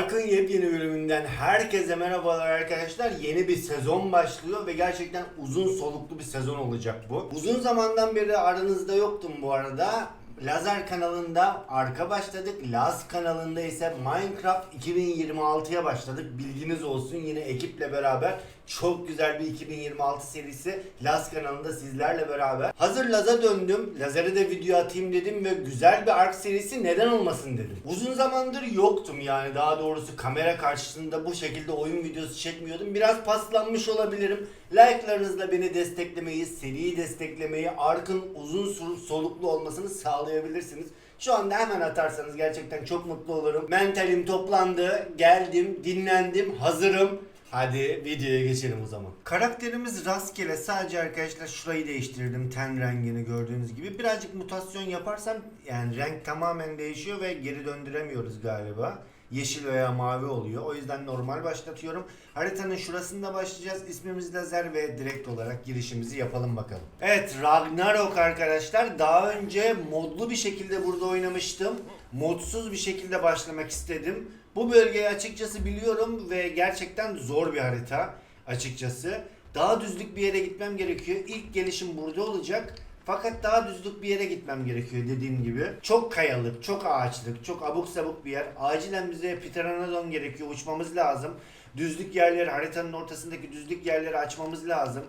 Ark'ın yepyeni bölümünden herkese merhabalar arkadaşlar. Yeni bir sezon başlıyor ve gerçekten uzun soluklu bir sezon olacak bu. Uzun zamandan beri aranızda yoktum bu arada. Lazer kanalında arka başladık. Laz kanalında ise Minecraft 2026'ya başladık. Bilginiz olsun yine ekiple beraber çok güzel bir 2026 serisi Laz kanalında sizlerle beraber. Hazır Laz'a döndüm. Lazer'e de video atayım dedim ve güzel bir ark serisi neden olmasın dedim. Uzun zamandır yoktum yani daha doğrusu kamera karşısında bu şekilde oyun videosu çekmiyordum. Biraz paslanmış olabilirim. Like'larınızla beni desteklemeyi, seriyi desteklemeyi, arkın uzun soluklu olmasını sağlayabilirsiniz. Şu anda hemen atarsanız gerçekten çok mutlu olurum. Mentalim toplandı, geldim, dinlendim, hazırım. Hadi videoya geçelim o zaman. Karakterimiz rastgele sadece arkadaşlar şurayı değiştirdim ten rengini gördüğünüz gibi. Birazcık mutasyon yaparsam yani renk tamamen değişiyor ve geri döndüremiyoruz galiba. Yeşil veya mavi oluyor. O yüzden normal başlatıyorum. Haritanın şurasında başlayacağız. İsmimiz Lazer ve direkt olarak girişimizi yapalım bakalım. Evet Ragnarok arkadaşlar. Daha önce modlu bir şekilde burada oynamıştım. Modsuz bir şekilde başlamak istedim. Bu bölgeyi açıkçası biliyorum ve gerçekten zor bir harita açıkçası. Daha düzlük bir yere gitmem gerekiyor. İlk gelişim burada olacak. Fakat daha düzlük bir yere gitmem gerekiyor dediğim gibi. Çok kayalık, çok ağaçlık, çok abuk sabuk bir yer. Acilen bize Pteranodon gerekiyor. Uçmamız lazım. Düzlük yerleri, haritanın ortasındaki düzlük yerleri açmamız lazım.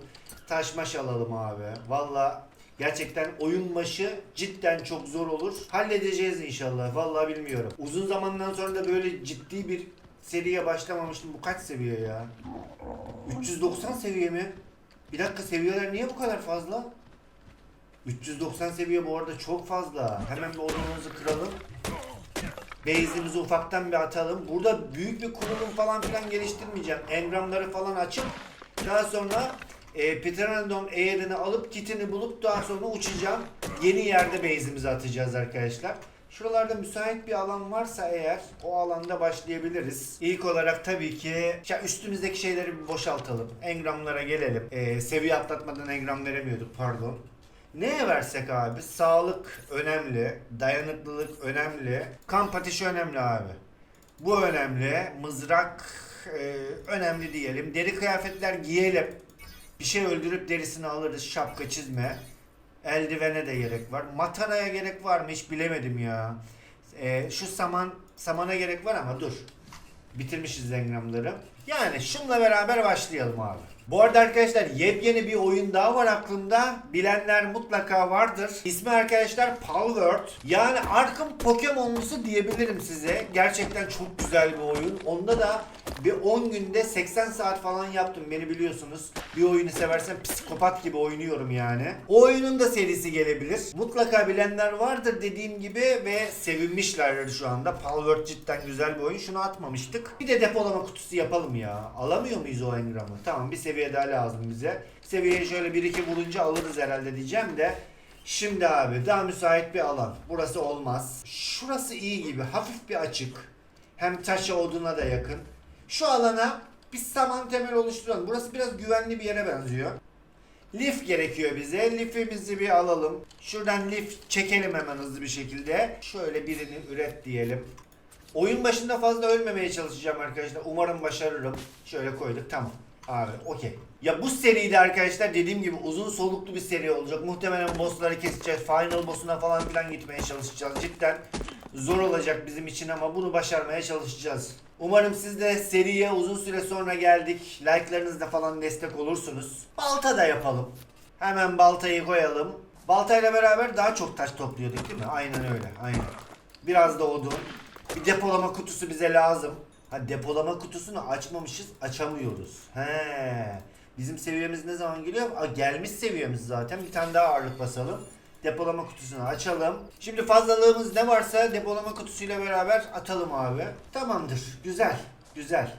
Taş maş alalım abi. Valla gerçekten oyun başı cidden çok zor olur. Halledeceğiz inşallah. Valla bilmiyorum. Uzun zamandan sonra da böyle ciddi bir seriye başlamamıştım. Bu kaç seviye ya? 390 seviye mi? Bir dakika seviyeler niye bu kadar fazla? 390 seviye bu arada çok fazla. Hemen bir odamızı kıralım. Base'imizi ufaktan bir atalım. Burada büyük bir kurulum falan filan geliştirmeyeceğim. Engramları falan açıp daha sonra e, Pteranodon eğerini alıp kitini bulup daha sonra uçacağım. Yeni yerde base'imizi atacağız arkadaşlar. Şuralarda müsait bir alan varsa eğer o alanda başlayabiliriz. İlk olarak tabii ki ya üstümüzdeki şeyleri bir boşaltalım. Engramlara gelelim. E, seviye atlatmadan engram veremiyorduk pardon. Neye versek abi? Sağlık önemli, dayanıklılık önemli, kamp ateşi önemli abi. Bu önemli, mızrak e, önemli diyelim. Deri kıyafetler giyelim. Bir şey öldürüp derisini alırız, şapka çizme. Eldivene de gerek var. Mataraya gerek var mı hiç bilemedim ya. E, şu saman, samana gerek var ama dur. Bitirmişiz engramları. Yani şunla beraber başlayalım abi. Bu arada arkadaşlar yepyeni bir oyun daha var aklımda. Bilenler mutlaka vardır. İsmi arkadaşlar Palworld. Yani Ark'ın Pokemon'lusu diyebilirim size. Gerçekten çok güzel bir oyun. Onda da bir 10 günde 80 saat falan yaptım beni biliyorsunuz. Bir oyunu seversem psikopat gibi oynuyorum yani. O oyunun da serisi gelebilir. Mutlaka bilenler vardır dediğim gibi ve sevinmişlerdir şu anda. Palworld cidden güzel bir oyun. Şunu atmamıştık. Bir de depolama kutusu yapalım ya. Alamıyor muyuz o engramı? Tamam bir seviye daha lazım bize. Seviyeye şöyle 1-2 vurunca alırız herhalde diyeceğim de. Şimdi abi daha müsait bir alan. Burası olmaz. Şurası iyi gibi. Hafif bir açık. Hem taşa oduna da yakın. Şu alana bir saman temel oluşturalım. Burası biraz güvenli bir yere benziyor. Lif gerekiyor bize. Lifimizi bir alalım. Şuradan lif çekelim hemen hızlı bir şekilde. Şöyle birini üret diyelim. Oyun başında fazla ölmemeye çalışacağım arkadaşlar. Umarım başarırım. Şöyle koyduk. Tamam. Abi okey. Ya bu seride arkadaşlar dediğim gibi uzun soluklu bir seri olacak. Muhtemelen bossları keseceğiz. Final boss'una falan filan gitmeye çalışacağız. Cidden zor olacak bizim için ama bunu başarmaya çalışacağız. Umarım siz de seriye uzun süre sonra geldik. Like'larınızla falan destek olursunuz. Balta da yapalım. Hemen baltayı koyalım. Baltayla beraber daha çok taş topluyorduk değil mi? Aynen öyle. Aynen. Biraz da odun. Bir depolama kutusu bize lazım. Ha depolama kutusunu açmamışız, açamıyoruz. He. Bizim seviyemiz ne zaman geliyor? Aa, gelmiş seviyemiz zaten. Bir tane daha ağırlık basalım. Depolama kutusunu açalım. Şimdi fazlalığımız ne varsa depolama kutusuyla beraber atalım abi. Tamamdır. Güzel. Güzel.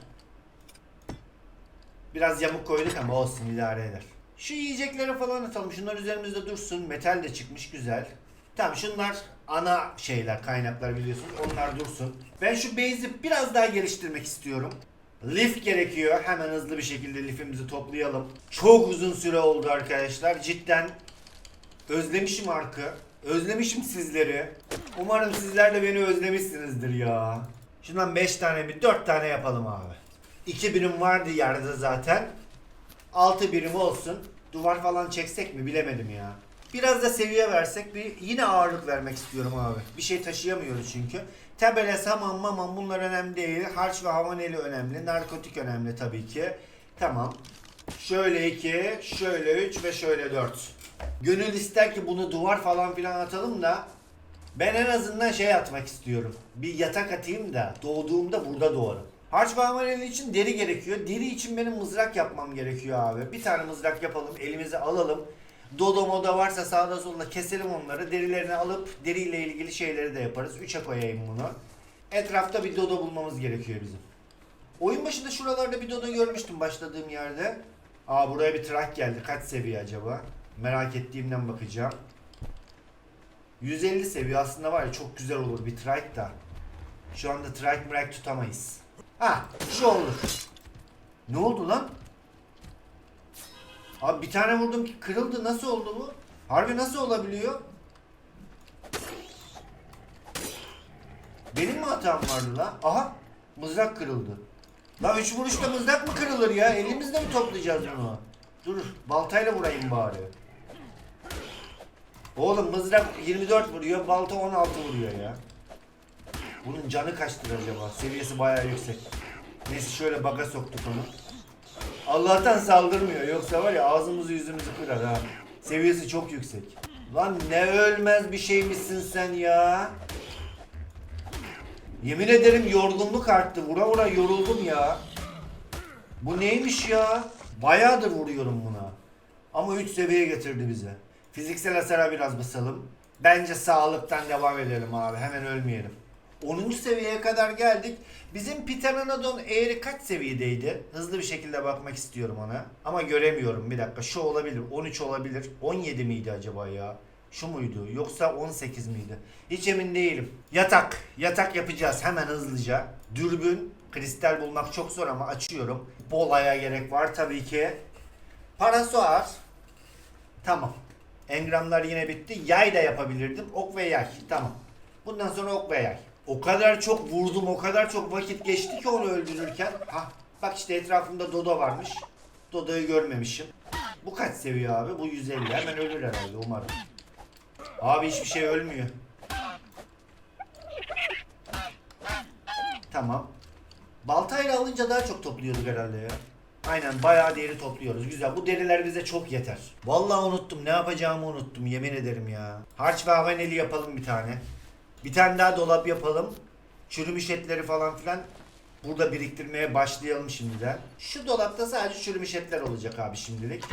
Biraz yamuk koyduk ama olsun idare eder. Şu yiyecekleri falan atalım. Şunlar üzerimizde dursun. Metal de çıkmış güzel. Tamam şunlar ana şeyler, kaynaklar biliyorsunuz. Onlar dursun. Ben şu base'i biraz daha geliştirmek istiyorum. Lif gerekiyor. Hemen hızlı bir şekilde lifimizi toplayalım. Çok uzun süre oldu arkadaşlar. Cidden özlemişim arkı. Özlemişim sizleri. Umarım sizler de beni özlemişsinizdir ya. Şundan 5 tane bir 4 tane yapalım abi. 2 birim vardı yerde zaten. 6 birim olsun. Duvar falan çeksek mi bilemedim ya. Biraz da seviye versek bir yine ağırlık vermek istiyorum abi. Bir şey taşıyamıyoruz çünkü. Tabela, saman, maman bunlar önemli değil. Harç ve havaneli önemli. Narkotik önemli tabii ki. Tamam. Şöyle 2, şöyle 3 ve şöyle 4. Gönül ister ki bunu duvar falan filan atalım da ben en azından şey atmak istiyorum. Bir yatak atayım da doğduğumda burada doğarım. Harç havaneli için deri gerekiyor. Deri için benim mızrak yapmam gerekiyor abi. Bir tane mızrak yapalım, elimize alalım. Dodo moda varsa sağda solda keselim onları. Derilerini alıp deriyle ilgili şeyleri de yaparız. 3'e koyayım bunu. Etrafta bir dodo bulmamız gerekiyor bizim. Oyun başında şuralarda bir dodo görmüştüm başladığım yerde. Aa buraya bir trak geldi. Kaç seviye acaba? Merak ettiğimden bakacağım. 150 seviye aslında var ya çok güzel olur bir trike da. Şu anda trike mrak tutamayız. Ha şu olur. Ne oldu lan? Abi bir tane vurdum ki kırıldı. Nasıl oldu bu? Harbi nasıl olabiliyor? Benim mi hatam vardı la? Aha mızrak kırıldı. La üç vuruşta mızrak mı kırılır ya? Elimizle mi toplayacağız bunu? Dur baltayla vurayım bari. Oğlum mızrak 24 vuruyor, balta 16 vuruyor ya. Bunun canı kaçtır acaba? Seviyesi bayağı yüksek. Neyse şöyle baga soktuk onu. Allah'tan saldırmıyor. Yoksa var ya ağzımızı yüzümüzü kırar ha. Seviyesi çok yüksek. Lan ne ölmez bir şeymişsin sen ya. Yemin ederim yorgunluk arttı. Vura vura yoruldum ya. Bu neymiş ya? Bayağıdır vuruyorum buna. Ama 3 seviye getirdi bize. Fiziksel hasara biraz basalım. Bence sağlıktan devam edelim abi. Hemen ölmeyelim. 10. seviyeye kadar geldik. Bizim Pteranodon eğri kaç seviyedeydi? Hızlı bir şekilde bakmak istiyorum ona. Ama göremiyorum. Bir dakika. Şu olabilir. 13 olabilir. 17 miydi acaba ya? Şu muydu? Yoksa 18 miydi? Hiç emin değilim. Yatak. Yatak yapacağız hemen hızlıca. Dürbün. Kristal bulmak çok zor ama açıyorum. Bol aya gerek var tabii ki. Parasoar. Tamam. Engramlar yine bitti. Yay da yapabilirdim. Ok ve yay. Tamam. Bundan sonra ok ve yay. O kadar çok vurdum, o kadar çok vakit geçti ki onu öldürürken. Hah, bak işte etrafımda Dodo varmış. Dodo'yu görmemişim. Bu kaç seviye abi? Bu 150. Hemen ölür herhalde umarım. Abi hiçbir şey ölmüyor. Tamam. Baltayla alınca daha çok topluyorduk herhalde ya. Aynen bayağı deri topluyoruz. Güzel. Bu deriler bize çok yeter. Vallahi unuttum. Ne yapacağımı unuttum. Yemin ederim ya. Harç ve havaneli yapalım bir tane. Bir tane daha dolap yapalım. Çürümüş etleri falan filan burada biriktirmeye başlayalım şimdiden. Şu dolapta sadece çürümüş etler olacak abi şimdilik.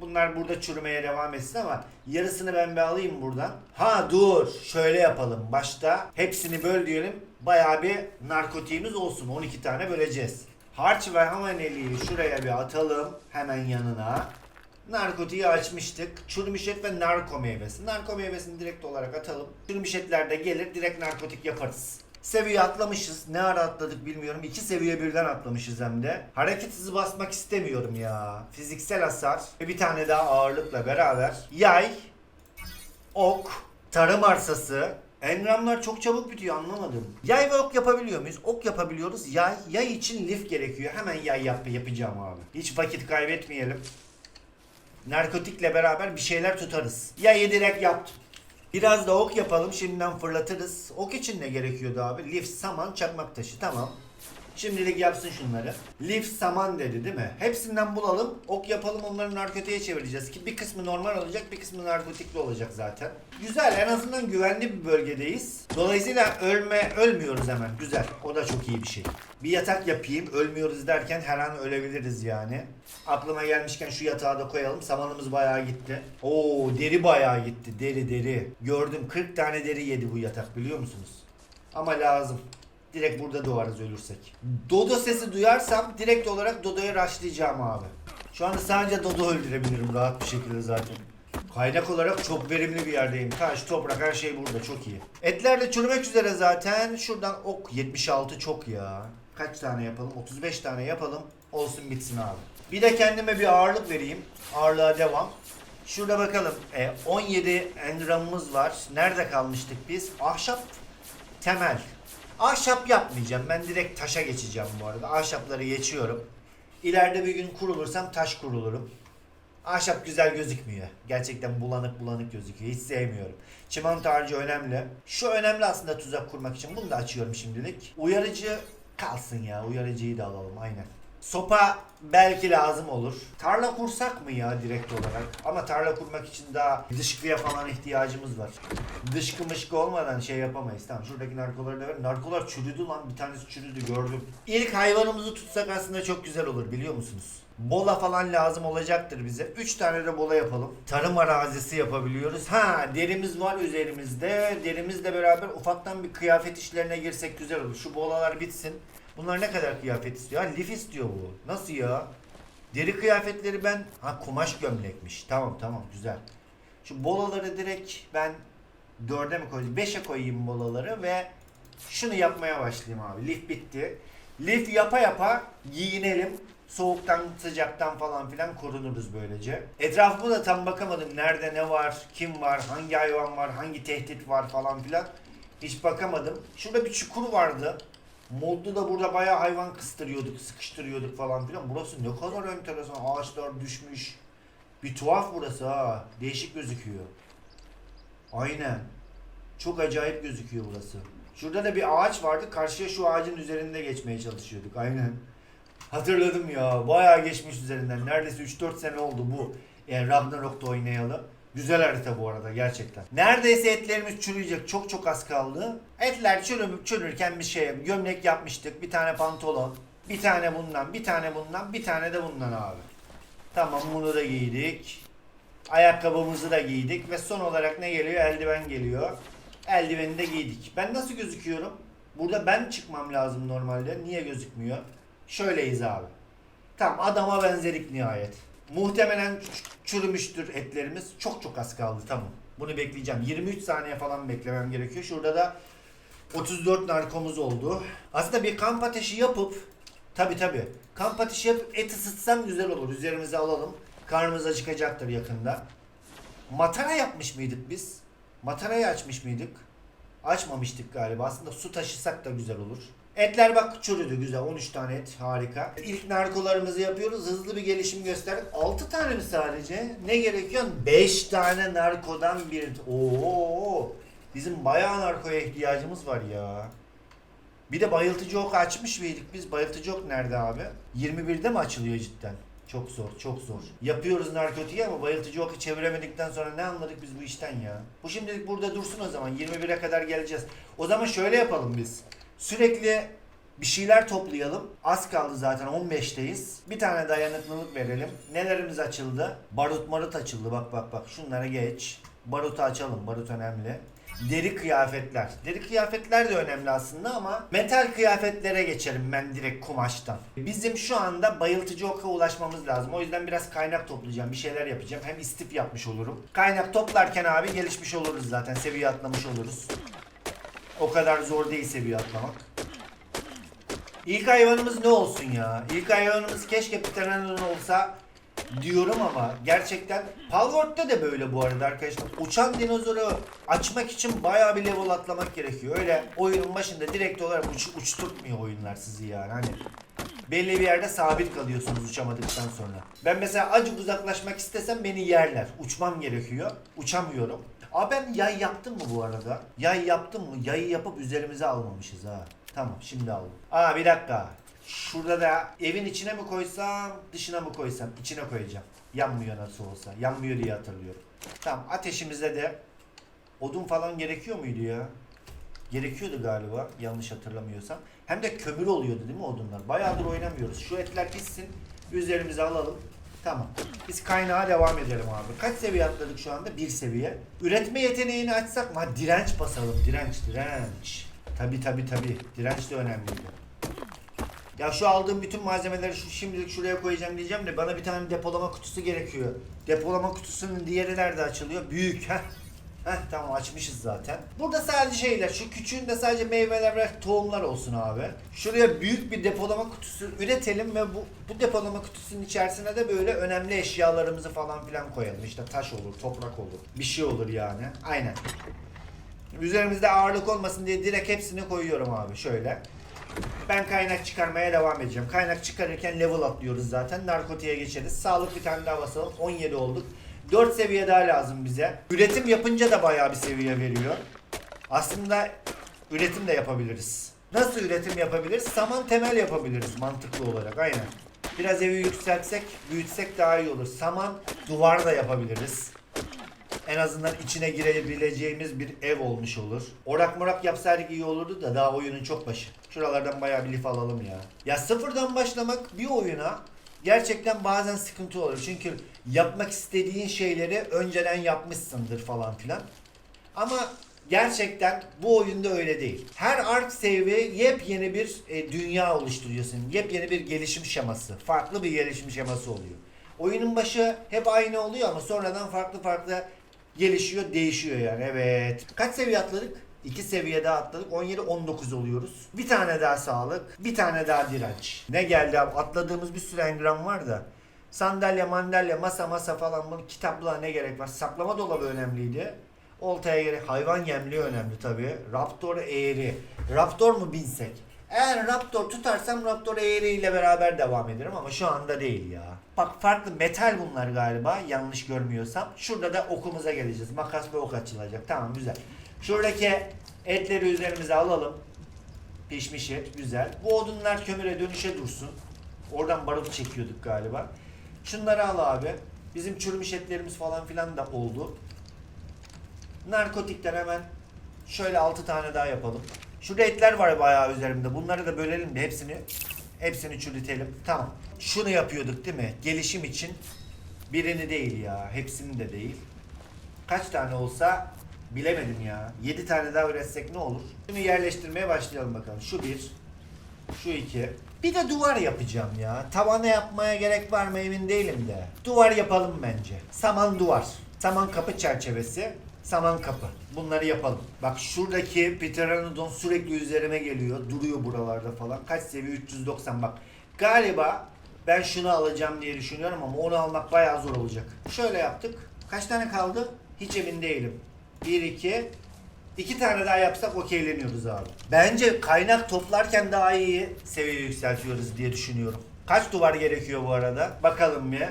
Bunlar burada çürümeye devam etsin ama yarısını ben bir alayım buradan. Ha dur şöyle yapalım. Başta hepsini böl diyelim. Bayağı bir narkotiğimiz olsun. 12 tane böleceğiz. Harç ve hamaneliği şuraya bir atalım. Hemen yanına. Narkotiği açmıştık. Çürümüş et ve narko meyvesi. Narko meyvesini direkt olarak atalım. Çürümüş etler de gelir direkt narkotik yaparız. Seviye atlamışız. Ne ara atladık bilmiyorum. İki seviye birden atlamışız hem de. Hareket hızı basmak istemiyorum ya. Fiziksel hasar ve bir tane daha ağırlıkla beraber. Yay, ok, tarım arsası. Engramlar çok çabuk bitiyor anlamadım. Yay ve ok yapabiliyor muyuz? Ok yapabiliyoruz. Yay, yay için lif gerekiyor. Hemen yay yap yapacağım abi. Hiç vakit kaybetmeyelim narkotikle beraber bir şeyler tutarız. Yayı direkt yaptım. Biraz da ok yapalım şimdiden fırlatırız. Ok için ne gerekiyordu abi? Lif, saman, çakmak taşı tamam. Şimdilik yapsın şunları. Lif, saman dedi değil mi? Hepsinden bulalım. Ok yapalım onları narkotiğe çevireceğiz ki bir kısmı normal olacak bir kısmı narkotikli olacak zaten. Güzel en azından güvenli bir bölgedeyiz. Dolayısıyla ölme ölmüyoruz hemen. Güzel. O da çok iyi bir şey. Bir yatak yapayım. Ölmüyoruz derken her an ölebiliriz yani. Aklıma gelmişken şu yatağı da koyalım. Samanımız bayağı gitti. Oo deri bayağı gitti. Deri deri. Gördüm 40 tane deri yedi bu yatak biliyor musunuz? Ama lazım. Direkt burada doğarız ölürsek. Dodo sesi duyarsam direkt olarak Dodo'ya rushlayacağım abi. Şu anda sadece Dodo öldürebilirim rahat bir şekilde zaten. Kaynak olarak çok verimli bir yerdeyim. Taş, toprak her şey burada çok iyi. Etler de çürümek üzere zaten. Şuradan ok 76 çok ya. Kaç tane yapalım? 35 tane yapalım. Olsun bitsin abi. Bir de kendime bir ağırlık vereyim. Ağırlığa devam. Şurada bakalım. E, 17 engramımız var. Nerede kalmıştık biz? Ahşap temel. Ahşap yapmayacağım. Ben direkt taşa geçeceğim bu arada. Ahşapları geçiyorum. İleride bir gün kurulursam taş kurulurum. Ahşap güzel gözükmüyor. Gerçekten bulanık bulanık gözüküyor. Hiç sevmiyorum. Çimento harcı önemli. Şu önemli aslında tuzak kurmak için. Bunu da açıyorum şimdilik. Uyarıcı kalsın ya. Uyarıcıyı da alalım aynen. Sopa belki lazım olur. Tarla kursak mı ya direkt olarak? Ama tarla kurmak için daha dışkıya falan ihtiyacımız var. Dışkı mışkı olmadan şey yapamayız. Tamam şuradaki narkoları da ver. Narkolar çürüdü lan. Bir tanesi çürüdü gördüm. İlk hayvanımızı tutsak aslında çok güzel olur biliyor musunuz? Bola falan lazım olacaktır bize. 3 tane de bola yapalım. Tarım arazisi yapabiliyoruz. Ha derimiz var üzerimizde. Derimizle beraber ufaktan bir kıyafet işlerine girsek güzel olur. Şu bolalar bitsin. Bunlar ne kadar kıyafet istiyor? Lif istiyor bu. Nasıl ya? Deri kıyafetleri ben... Ha kumaş gömlekmiş. Tamam tamam güzel. Şu bolaları direkt ben dörde mi koyayım? Beşe koyayım bolaları ve şunu yapmaya başlayayım abi. Lif bitti. Lif yapa yapa giyinelim. Soğuktan, sıcaktan falan filan korunuruz böylece. Etrafıma da tam bakamadım. Nerede ne var, kim var, hangi hayvan var, hangi tehdit var falan filan. Hiç bakamadım. Şurada bir çukur vardı. Modlu da burada bayağı hayvan kıstırıyorduk, sıkıştırıyorduk falan filan. Burası ne kadar enteresan. Ağaçlar düşmüş. Bir tuhaf burası ha. Değişik gözüküyor. Aynen. Çok acayip gözüküyor burası. Şurada da bir ağaç vardı. Karşıya şu ağacın üzerinde geçmeye çalışıyorduk. Aynen. Hatırladım ya. Bayağı geçmiş üzerinden. Neredeyse 3-4 sene oldu bu. Yani Ragnarok'ta oynayalı. Güzel harita bu arada gerçekten. Neredeyse etlerimiz çürüyecek. Çok çok az kaldı. Etler çürümüp çürürken bir şey gömlek yapmıştık. Bir tane pantolon. Bir tane bundan, bir tane bundan, bir tane de bundan abi. Tamam bunu da giydik. Ayakkabımızı da giydik ve son olarak ne geliyor? Eldiven geliyor. Eldiveni de giydik. Ben nasıl gözüküyorum? Burada ben çıkmam lazım normalde. Niye gözükmüyor? Şöyleyiz abi. Tamam adama benzerik nihayet. Muhtemelen çürümüştür etlerimiz. Çok çok az kaldı tamam. Bunu bekleyeceğim. 23 saniye falan beklemem gerekiyor. Şurada da 34 narkomuz oldu. Aslında bir kamp ateşi yapıp tabi tabi kamp ateşi yapıp et ısıtsam güzel olur. Üzerimize alalım. Karnımız acıkacaktır yakında. Matara yapmış mıydık biz? Matarayı açmış mıydık? Açmamıştık galiba. Aslında su taşısak da güzel olur. Etler bak çürüdü güzel. 13 tane et harika. İlk narkolarımızı yapıyoruz. Hızlı bir gelişim gösterdik. 6 tane mi sadece? Ne gerekiyor? 5 tane narkodan bir. Oo! Bizim bayağı narkoya ihtiyacımız var ya. Bir de bayıltıcı ok açmış mıydık biz? Bayıltıcı ok nerede abi? 21'de mi açılıyor cidden? Çok zor, çok zor. Yapıyoruz narkotiği ama bayıltıcı oku çeviremedikten sonra ne anladık biz bu işten ya? Bu şimdilik burada dursun o zaman. 21'e kadar geleceğiz. O zaman şöyle yapalım biz. Sürekli bir şeyler toplayalım. Az kaldı zaten 15'teyiz. Bir tane dayanıklılık verelim. Nelerimiz açıldı? Barut marut açıldı. Bak bak bak. Şunlara geç. Barutu açalım. Barut önemli. Deri kıyafetler. Deri kıyafetler de önemli aslında ama metal kıyafetlere geçelim ben direkt kumaştan. Bizim şu anda bayıltıcı oka ulaşmamız lazım. O yüzden biraz kaynak toplayacağım. Bir şeyler yapacağım. Hem istif yapmış olurum. Kaynak toplarken abi gelişmiş oluruz zaten. Seviye atlamış oluruz. O kadar zor değil seviye atlamak. İlk hayvanımız ne olsun ya? İlk hayvanımız keşke Pteranodon olsa diyorum ama gerçekten Palworld'da de böyle bu arada arkadaşlar. Uçan dinozoru açmak için bayağı bir level atlamak gerekiyor. Öyle oyunun başında direkt olarak uç, uçturtmuyor oyunlar sizi yani. Hani belli bir yerde sabit kalıyorsunuz uçamadıktan sonra. Ben mesela acık uzaklaşmak istesem beni yerler. Uçmam gerekiyor. Uçamıyorum. Aa ben yay yaptım mı bu arada? Yay yaptım mı? Yayı yapıp üzerimize almamışız ha. Tamam şimdi aldım. Aa bir dakika. Şurada da evin içine mi koysam, dışına mı koysam? İçine koyacağım. Yanmıyor nasıl olsa. Yanmıyor diye hatırlıyorum. Tamam ateşimize de odun falan gerekiyor muydu ya? Gerekiyordu galiba yanlış hatırlamıyorsam. Hem de kömür oluyordu değil mi odunlar? Bayağıdır oynamıyoruz. Şu etler pişsin. Üzerimize alalım. Tamam. Biz kaynağa devam edelim abi. Kaç seviye atladık şu anda? Bir seviye. Üretme yeteneğini açsak mı? Ha, direnç basalım. Direnç, direnç. Tabi tabi tabi. Direnç de önemliydi. Ya şu aldığım bütün malzemeleri şu şimdilik şuraya koyacağım diyeceğim de bana bir tane depolama kutusu gerekiyor. Depolama kutusunun diğeri nerede açılıyor? Büyük. Heh. Heh tamam açmışız zaten. Burada sadece şeyler, şu küçüğünde sadece meyveler ve tohumlar olsun abi. Şuraya büyük bir depolama kutusu üretelim ve bu, bu depolama kutusunun içerisine de böyle önemli eşyalarımızı falan filan koyalım. İşte taş olur, toprak olur, bir şey olur yani. Aynen. Üzerimizde ağırlık olmasın diye direkt hepsini koyuyorum abi şöyle. Ben kaynak çıkarmaya devam edeceğim. Kaynak çıkarırken level atlıyoruz zaten. Narkotiğe geçeriz. Sağlık bir tane daha basalım. 17 olduk. 4 seviye daha lazım bize. Üretim yapınca da bayağı bir seviye veriyor. Aslında üretim de yapabiliriz. Nasıl üretim yapabiliriz? Saman temel yapabiliriz mantıklı olarak. Aynen. Biraz evi yükseltsek, büyütsek daha iyi olur. Saman duvar da yapabiliriz. En azından içine girebileceğimiz bir ev olmuş olur. Orak morak yapsaydık iyi olurdu da daha oyunun çok başı. Şuralardan bayağı bir lif alalım ya. Ya sıfırdan başlamak bir oyuna gerçekten bazen sıkıntı olur. Çünkü yapmak istediğin şeyleri önceden yapmışsındır falan filan. Ama gerçekten bu oyunda öyle değil. Her ark save'i yepyeni bir e, dünya oluşturuyorsun. Yepyeni bir gelişim şeması. Farklı bir gelişim şeması oluyor. Oyunun başı hep aynı oluyor ama sonradan farklı farklı gelişiyor, değişiyor yani. Evet. Kaç seviye atladık? 2 seviye daha atladık. 17-19 oluyoruz. Bir tane daha sağlık. Bir tane daha direnç. Ne geldi abi? Atladığımız bir sürü engram var da. Sandalye, mandalye, masa masa falan bu kitaplığa ne gerek var? Saklama dolabı önemliydi. Oltaya gerek. Hayvan yemliği önemli tabii. Raptor eğri. Raptor mu binsek? Eğer Raptor tutarsam Raptor eğri ile beraber devam ederim ama şu anda değil ya. Bak farklı metal bunlar galiba yanlış görmüyorsam. Şurada da okumuza geleceğiz. Makas ve ok açılacak. Tamam güzel. Şuradaki etleri üzerimize alalım. Pişmiş et güzel. Bu odunlar kömüre dönüşe dursun. Oradan barut çekiyorduk galiba. Şunları al abi. Bizim çürümüş etlerimiz falan filan da oldu. Narkotikten hemen şöyle 6 tane daha yapalım. Şurada etler var bayağı üzerimde. Bunları da bölelim de hepsini hepsini çürütelim. Tamam. Şunu yapıyorduk değil mi? Gelişim için birini değil ya. Hepsini de değil. Kaç tane olsa bilemedim ya. 7 tane daha üretsek ne olur? Şimdi yerleştirmeye başlayalım bakalım. Şu bir. Şu iki. Bir de duvar yapacağım ya. Tavana yapmaya gerek var mı emin değilim de. Duvar yapalım bence. Saman duvar. Saman kapı çerçevesi. Saman kapı. Bunları yapalım. Bak şuradaki Pteranodon sürekli üzerime geliyor. Duruyor buralarda falan. Kaç seviye? 390 bak. Galiba ben şunu alacağım diye düşünüyorum ama onu almak bayağı zor olacak. Şöyle yaptık. Kaç tane kaldı? Hiç emin değilim. 1, 2, İki tane daha yapsak okeyleniyoruz abi. Bence kaynak toplarken daha iyi seviye yükseltiyoruz diye düşünüyorum. Kaç duvar gerekiyor bu arada? Bakalım bir.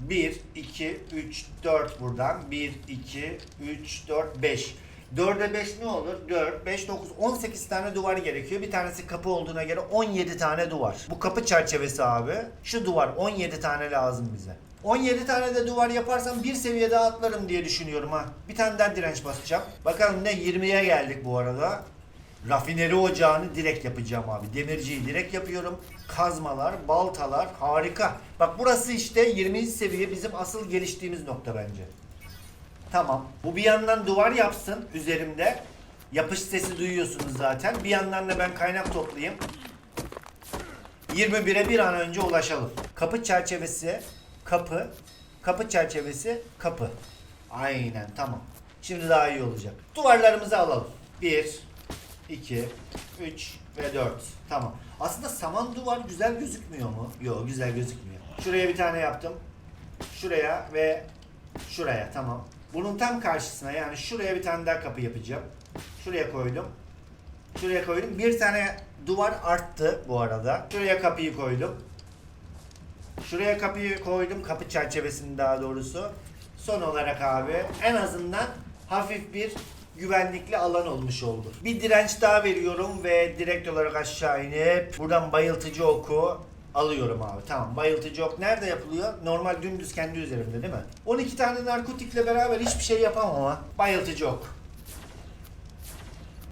1, 2, 3, 4 buradan. 1, 2, 3, 4, 5. 4'e 5 ne olur? 4, 5, 9, 18 tane duvar gerekiyor. Bir tanesi kapı olduğuna göre 17 tane duvar. Bu kapı çerçevesi abi. Şu duvar 17 tane lazım bize. 17 tane de duvar yaparsam bir seviye daha atlarım diye düşünüyorum ha. Bir tane daha direnç basacağım. Bakalım ne 20'ye geldik bu arada. Rafineri ocağını direkt yapacağım abi. Demirciyi direkt yapıyorum. Kazmalar, baltalar harika. Bak burası işte 20. seviye bizim asıl geliştiğimiz nokta bence. Tamam. Bu bir yandan duvar yapsın üzerimde. Yapış sesi duyuyorsunuz zaten. Bir yandan da ben kaynak toplayayım. 21'e bir an önce ulaşalım. Kapı çerçevesi, kapı, kapı çerçevesi, kapı. Aynen tamam. Şimdi daha iyi olacak. Duvarlarımızı alalım. 1, 2, 3 ve 4. Tamam. Aslında saman duvar güzel gözükmüyor mu? Yok güzel gözükmüyor. Şuraya bir tane yaptım. Şuraya ve şuraya tamam. Bunun tam karşısına yani şuraya bir tane daha kapı yapacağım. Şuraya koydum. Şuraya koydum. Bir tane duvar arttı bu arada. Şuraya kapıyı koydum. Şuraya kapıyı koydum. Kapı çerçevesini daha doğrusu. Son olarak abi en azından hafif bir güvenlikli alan olmuş oldu. Bir direnç daha veriyorum ve direkt olarak aşağı inip buradan bayıltıcı oku alıyorum abi. Tamam bayıltıcı ok nerede yapılıyor? Normal dümdüz kendi üzerimde değil mi? 12 tane narkotikle beraber hiçbir şey yapamam ama bayıltıcı ok.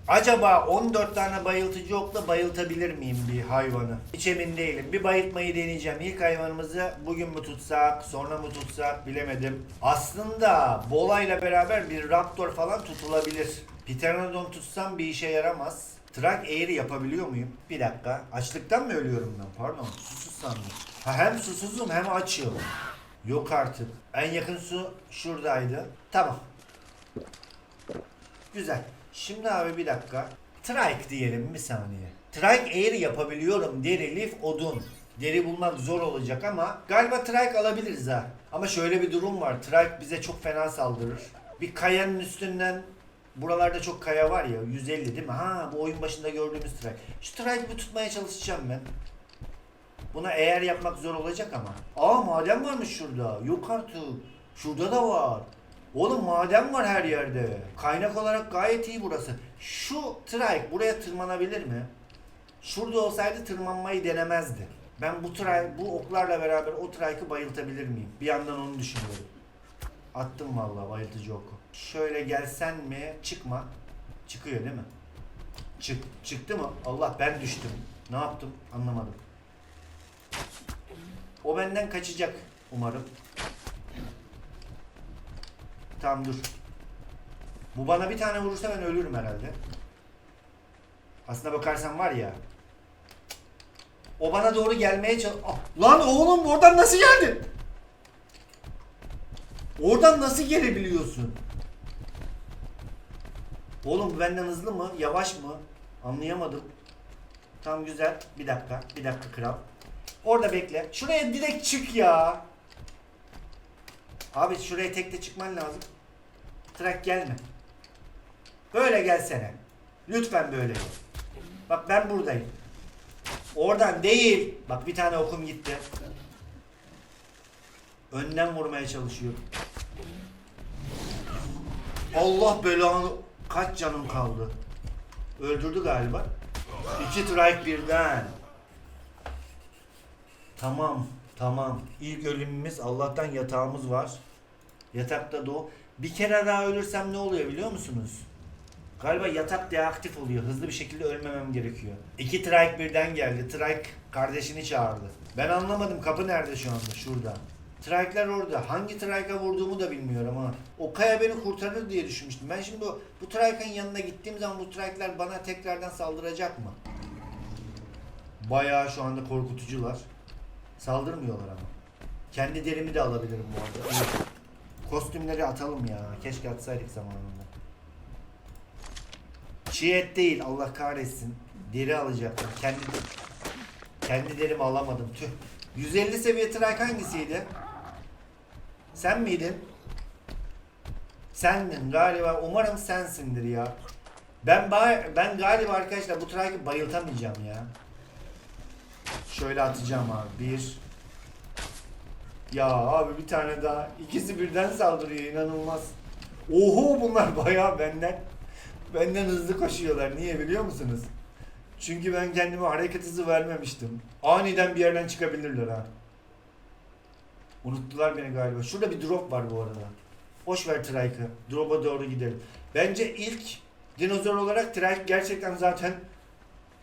Acaba 14 tane bayıltıcı okla bayıltabilir miyim bir hayvanı? Hiç emin değilim. Bir bayıltmayı deneyeceğim. İlk hayvanımızı bugün mü tutsak, sonra mı tutsak bilemedim. Aslında Bola'yla beraber bir raptor falan tutulabilir. Pteranodon tutsam bir işe yaramaz. Trak eğri yapabiliyor muyum? Bir dakika. Açlıktan mı ölüyorum ben? Pardon. Susuz sandım. Ha, hem susuzum hem açım. Yok artık. En yakın su şuradaydı. Tamam. Güzel. Şimdi abi bir dakika. Trike diyelim bir saniye. Trike Air yapabiliyorum. Deri, lif, odun. Deri bulmak zor olacak ama galiba trike alabiliriz ha. Ama şöyle bir durum var. Trike bize çok fena saldırır. Bir kayanın üstünden Buralarda çok kaya var ya 150 değil mi? Ha bu oyun başında gördüğümüz trike. Şu trike bir tutmaya çalışacağım ben. Buna eğer yapmak zor olacak ama. Aa maden varmış şurada. Yok artık. Şurada da var. Oğlum maden var her yerde. Kaynak olarak gayet iyi burası. Şu trike buraya tırmanabilir mi? Şurada olsaydı tırmanmayı denemezdi. Ben bu trike, bu oklarla beraber o trike'ı bayıltabilir miyim? Bir yandan onu düşünüyorum. Attım vallahi bayıltıcı oku. Şöyle gelsen mi? Çıkma. Çıkıyor değil mi? Çık, çıktı mı? Allah ben düştüm. Ne yaptım? Anlamadım. O benden kaçacak umarım. Tamam dur. Bu bana bir tane vurursa ben ölürüm herhalde. Aslına bakarsan var ya. O bana doğru gelmeye çalış... Ah, Lan oğlum oradan nasıl geldin? Oradan nasıl gelebiliyorsun? Oğlum bu benden hızlı mı? Yavaş mı? Anlayamadım. Tam güzel. Bir dakika. Bir dakika kral. Orada bekle. Şuraya direkt çık ya. Abi şuraya tekte çıkman lazım. Trak gelme. Böyle gelsene. Lütfen böyle. Bak ben buradayım. Oradan değil. Bak bir tane okum gitti. Önden vurmaya çalışıyorum. Allah belanı. Kaç canım kaldı? Öldürdü galiba. İki trike birden. Tamam, tamam. İlk ölümümüz Allah'tan yatağımız var. Yatakta o. Bir kere daha ölürsem ne oluyor biliyor musunuz? Galiba yatak deaktif oluyor. Hızlı bir şekilde ölmemem gerekiyor. İki trike birden geldi. Trike kardeşini çağırdı. Ben anlamadım kapı nerede şu anda? Şurada. Trike'ler orada. Hangi trike'a vurduğumu da bilmiyorum ha. O kaya beni kurtarır diye düşünmüştüm. Ben şimdi o, bu trike'ın yanına gittiğim zaman bu trike'ler bana tekrardan saldıracak mı? Bayağı şu anda korkutucular. Saldırmıyorlar ama. Kendi derimi de alabilirim bu arada. Kostümleri atalım ya. Keşke atsaydık zamanında. Çiğ et değil Allah kahretsin. Deri alacaktım. Kendi kendi derimi alamadım. Tüh. 150 seviye trike hangisiydi? Sen miydin? Sendin galiba. Umarım sensindir ya. Ben ben galiba arkadaşlar bu trike'ı bayıltamayacağım ya. Şöyle atacağım abi. Bir. Ya abi bir tane daha. İkisi birden saldırıyor. inanılmaz. Oho bunlar bayağı benden benden hızlı koşuyorlar. Niye biliyor musunuz? Çünkü ben kendime hareket hızı vermemiştim. Aniden bir yerden çıkabilirler ha. Unuttular beni galiba. Şurada bir drop var bu arada. Boş ver Trike'ı. Drop'a doğru gidelim. Bence ilk dinozor olarak Trike gerçekten zaten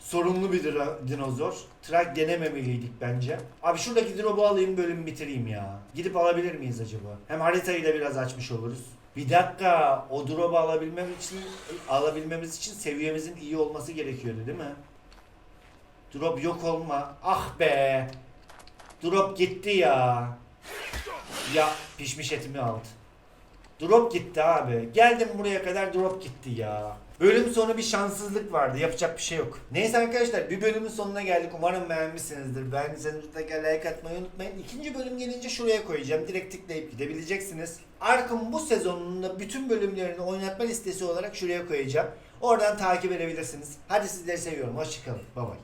sorunlu bir dira- dinozor. Trike denememeliydik bence. Abi şuradaki drop'u alayım bölümü bitireyim ya. Gidip alabilir miyiz acaba? Hem haritayı da biraz açmış oluruz. Bir dakika o drop'u alabilmem için alabilmemiz için seviyemizin iyi olması gerekiyordu değil mi? Drop yok olma. Ah be. Drop gitti ya. Ya pişmiş etimi aldı. Drop gitti abi. Geldim buraya kadar drop gitti ya. Bölüm sonu bir şanssızlık vardı. Yapacak bir şey yok. Neyse arkadaşlar bir bölümün sonuna geldik. Umarım beğenmişsinizdir. Beğendiyseniz mutlaka like atmayı unutmayın. İkinci bölüm gelince şuraya koyacağım. Direkt tıklayıp gidebileceksiniz. Ark'ın bu sezonunda bütün bölümlerini oynatma listesi olarak şuraya koyacağım. Oradan takip edebilirsiniz. Hadi sizleri seviyorum. Hoşçakalın. Bay bay.